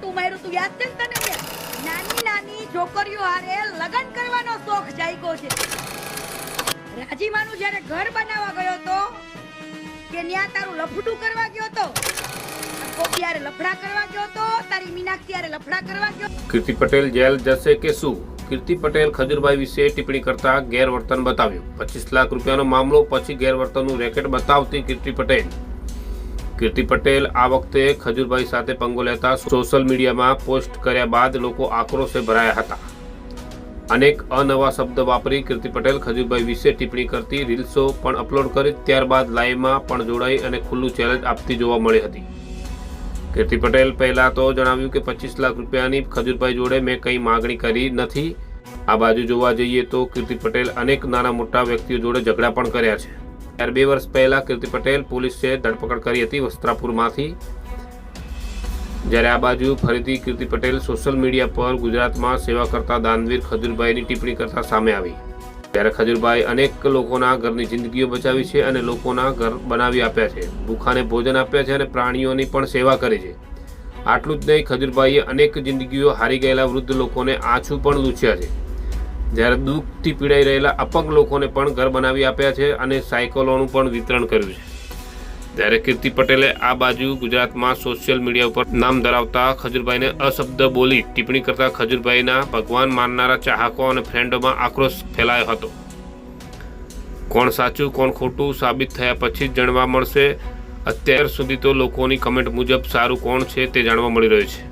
હાટું માર્યું તું યાદ છે તને મેં? નાની નાની છોકરીઓ હારે લગ્ન કરવાનો શોખ જાગ્યો છે. રાજીમાનું જ્યારે ઘર બનાવવા ગયો તો કે ન્યા તારું લફડું કરવા ગયો તો કોપિયારે લફડા કરવા ગયો તો તારી મીનાક્ષી હારે લફડા કરવા ગયો કીર્તિ પટેલ જેલ જશે કે શું? કીર્તિ પટેલ ખજૂરભાઈ વિશે ટિપ્પણી કરતા ગેરવર્તન બતાવ્યું. પચીસ લાખ રૂપિયાનો મામલો, પછી ગેરવર્તનનું રેકેટ બતાવતી કીર્તિ પટેલ. કીર્તિ પટેલ આ વખતે ખજૂરભાઈ સાથે પંગો લેતા સોશિયલ મીડિયામાં પોસ્ટ કર્યા બાદ લોકો આક્રોશે ભરાયા હતા. અનેક અનવા શબ્દ વાપરી કીર્તિ પટેલ ખજૂરભાઈ વિશે ટિપ્પણી કરતી રીલ્સો પણ અપલોડ કરી ત્યારબાદ લાઈવમાં પણ જોડાઈ અને ખુલ્લું ચેલેન્જ આપતી જોવા મળી હતી. કીર્તિ પટેલ પહેલા તો જણાવ્યું કે પચીસ લાખ રૂપિયાની ખજૂરભાઈ જોડે મેં કંઈ માગણી કરી નથી. આ બાજુ જોવા જઈએ તો કીર્તિ પટેલ અનેક નાના મોટા વ્યક્તિઓ જોડે ઝઘડા પણ કર્યા છે. ત્યારે બે વર્ષ પહેલા કીર્તિ પટેલ પોલીસે ધરપકડ કરી હતી વસ્ત્રાપુરમાંથી. જ્યારે આ બાજુ ફરીથી કીર્તિ પટેલ સોશિયલ મીડિયા પર ગુજરાતમાં સેવા કરતા દાનવીર ખજૂરભાઈની ટિપ્પણી કરતા સામે આવી. ત્યારે ખજૂરભાઈ અનેક લોકોના ઘરની જિંદગીઓ બચાવી છે અને લોકોના ઘર બનાવી આપ્યા છે. ભૂખાને ભોજન આપ્યા છે અને પ્રાણીઓની પણ સેવા કરી છે. આટલું જ નહીં, ખજૂરભાઈએ અનેક જિંદગીઓ હારી ગયેલા વૃદ્ધ લોકોને આછું પણ લૂછ્યા છે. જ્યારે દુઃખથી પીડાઈ રહેલા અપંગ લોકોને પણ ઘર બનાવી આપ્યા છે અને સાયકલોનું પણ વિતરણ કર્યું છે. જ્યારે કીર્તિ પટેલે આ બાજુ ગુજરાતમાં સોશિયલ મીડિયા ઉપર નામ ધરાવતા ખજૂરભાઈને અશબ્દ બોલી ટિપ્પણી કરતા ખજૂરભાઈના ભગવાન માનનારા ચાહકો અને ફ્રેન્ડોમાં આક્રોશ ફેલાયો હતો. કોણ સાચું, કોણ ખોટું સાબિત થયા પછી જ જાણવા મળશે. અત્યાર સુધી તો લોકોની કમેન્ટ મુજબ સારું કોણ છે તે જાણવા મળી રહ્યું છે.